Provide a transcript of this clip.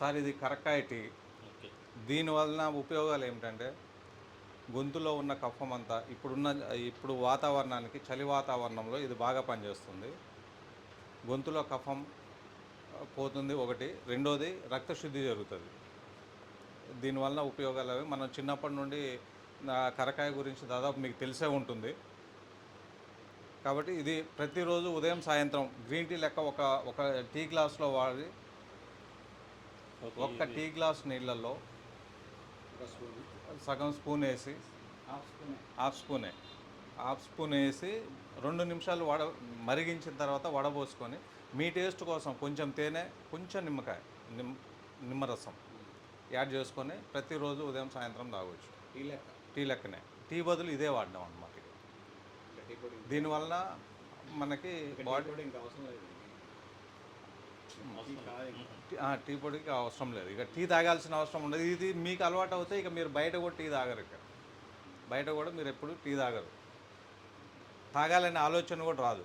Sir ఇది కరక్కాయ tea okay దీనివలన ఉపయోగాలు ఏమిటంటే గొంతులో ఉన్న కఫం అంతా ఇప్పుడున్న ఇప్పుడు వాతావరణానికి చలి వాతావరణంలో ఇది బాగా పనిచేస్తుంది. గొంతులో కఫం పోతుంది ఒకటి. రెండోది రక్తశుద్ధి జరుగుతుంది. దీనివల్ల ఉపయోగాలు అవి. మనం చిన్నప్పటి నుండి కరకాయ గురించి దాదాపు మీకు తెలిసే ఉంటుంది. కాబట్టి ఇది ప్రతిరోజు ఉదయం సాయంత్రం గ్రీన్ టీ లెక్క ఒక ఒక టీ గ్లాస్లో వాడి ఒక్క టీ గ్లాస్ నీళ్ళల్లో సగం స్పూన్ వేసి హాఫ్ స్పూనే. Half spoon. వేసి రెండు నిమిషాలు వడ మరిగించిన తర్వాత వడబోసుకొని మీ టేస్ట్ కోసం కొంచెం తేనె కొంచెం నిమ్మకాయ నిమ్ నిమ్మరసం యాడ్ చేసుకొని ప్రతిరోజు ఉదయం సాయంత్రం తాగొచ్చు. టీ లెక్క. టీ లెక్కనే. టీ బదులు ఇదే వాడినాం అన్నమాట ఇంకా. టీ పొడి. దీనివల్ల మనకి బాడీ పొడి ఇంకా అవసరం లేదు టీ పొడికి అవసరం లేదు. ఇక టీ తాగాల్సిన అవసరం ఉండదు. ఇది మీకు అలవాటు అవుతే ఇక మీరు బయట కూడా టీ తాగరు ఇక. బయట కూడా మీరు ఎప్పుడు టీ తాగరు. తాగాలనే ఆలోచన కూడా రాదు.